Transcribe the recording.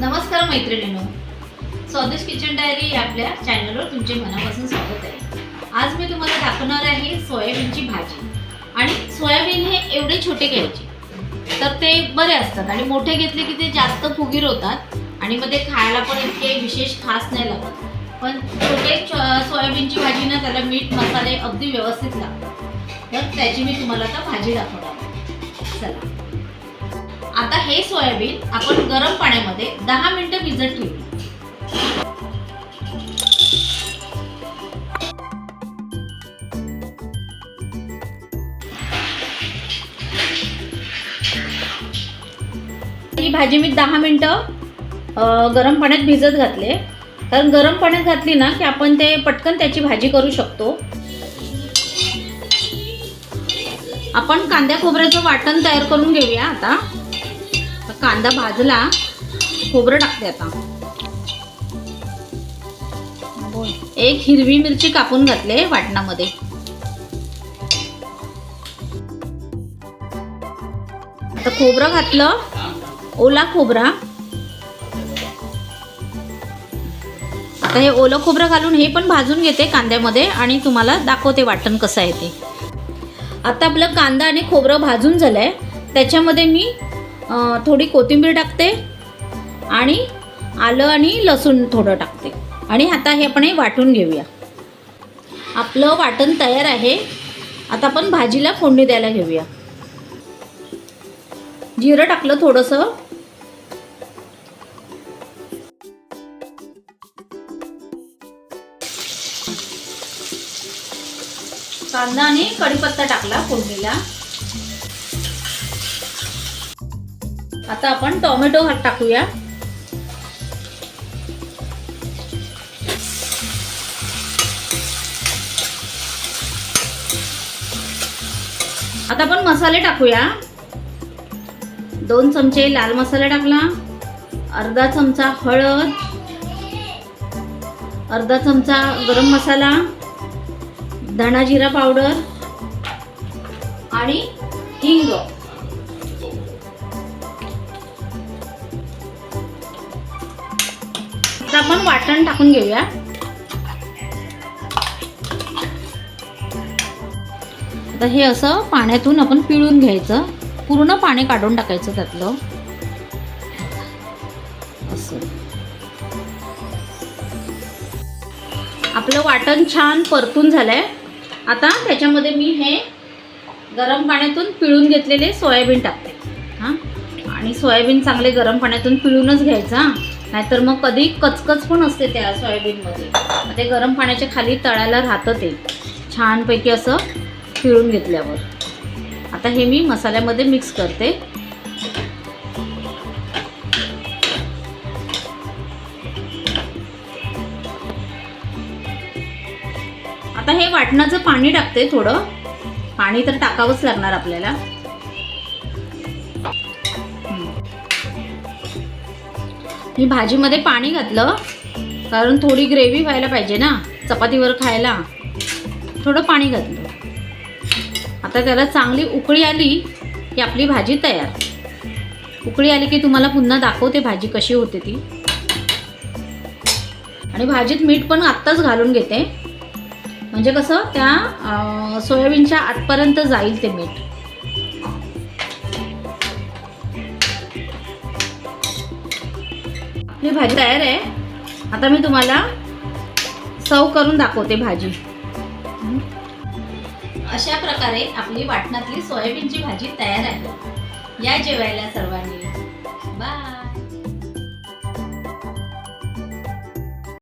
नमस्कार मैत्रिणींनो. स्वदेश kitchen diary या आपल्या चॅनलवर तुमचे मनापासून स्वागत आहे. आज मी तुम्हाला दाखवणार आहे सोयाबीनची भाजी. आणि सोयाबीन हे एवढे छोटे घ्यायचे. तर ते बरे असतात आणि मोठे घेतले की ते जास्त फुगीर होतात आणि मग ते खायला पण इतके विशेष खास नाही लागत. पण छोटे सोयाबीनची भाजी ना त्याला मीठ मसाले अगदी व्यवस्थित लागतात. तर त्याची मी तुम्हाला आता भाजी दाखवणार चला. आता हे सोयाबीन आपण गरम पाण्यामध्ये दहा मिनिटं भिजत ठेवू. ही भाजी मी दहा मिनिटं गरम पाण्यात भिजत घातले. कारण गरम पाण्यात घातली ना की आपण ते पटकन त्याची भाजी करू शकतो. आपण कांद्या खोबऱ्याचं वाटण तयार करून घेऊया आता. कांदा भाजला खोबरं टाकते आता. एक हिरवी मिरची कापून घातले वाटणामध्ये. आता खोबरं घातलं. ओला खोबरा. आता हे ओलं खोबरं घालून हे पण भाजून घेते कांद्यामध्ये आणि तुम्हाला दाखवते वाटण कसं आहे ते. आता आपलं कांदा आणि खोबरं भाजून झालं आहे त्याच्यामध्ये मी थोडी कोथिंबीर टाकते आणि आलं आणि लसूण थोडं टाकते. आणि आता हे आपण हे वाटून घेऊया. आपलं वाटण तयार आहे. आता आपण भाजीला फोडणी द्यायला घेऊया. जिरं टाकलं थोडंसं. कांदा आणि कढीपत्ता टाकला फोडणीला. आता आपण टोमॅटो हा- टाकूया. आता आपण मसाले टाकूया. दोन चमचे लाल मसाला टाकला अर्धा चमचा हळद अर्धा चमचा गरम मसाला धणा जिरा पावडर आणि हिंग. आपण वाटण टाकून घेऊया. आता हे असं पाण्यातून आपण पिळून घ्यायचं. पूर्ण पाणी काढून टाकायचं त्यातलं. असं. आपलं वाटण छान परतून झालंय. आता त्याच्यामध्ये मी हे गरम पाण्यातून पिळून घेतलेले सोयाबीन टाकते. हां? आणि सोयाबीन चांगले गरम पाण्यातून पिळूनच घ्यायचं हां? नाहीतर मग कधी कचकच पण असते त्या सोयाबीनमध्ये. मग ते गरम पाण्याच्या खाली तळायला राहतं ते. छानपैकी असं पिळून घेतल्यावर. आता हे मी मसाल्यामध्ये मिक्स करते. आता हे वाटणाचं पाणी टाकते थोडं. पाणी तर टाकावंच लागणार आपल्याला. मी भाजीमध्ये पाणी घातलं कारण थोडी ग्रेव्ही व्हायला पाहिजे ना चपातीवर खायला. थोडं पाणी घातलं. आता त्याला चांगली उकळी आली की आपली भाजी तयार. उकळी आली की तुम्हाला पुन्हा दाखवते भाजी कशी होते ती. आणि भाजीत मीठ पण आत्ताच घालून घेते. म्हणजे कसं त्या सोयाबीनच्या आतपर्यंत जाईल ते मीठ. ही भाजी तयार आहे. आता मी तुम्हाला सर्व करून दाखवते भाजी. अशा प्रकारे आपली वाटणातली सोयाबीनची भाजी तयार आहे. या जेवायला सर्वांनी. बाय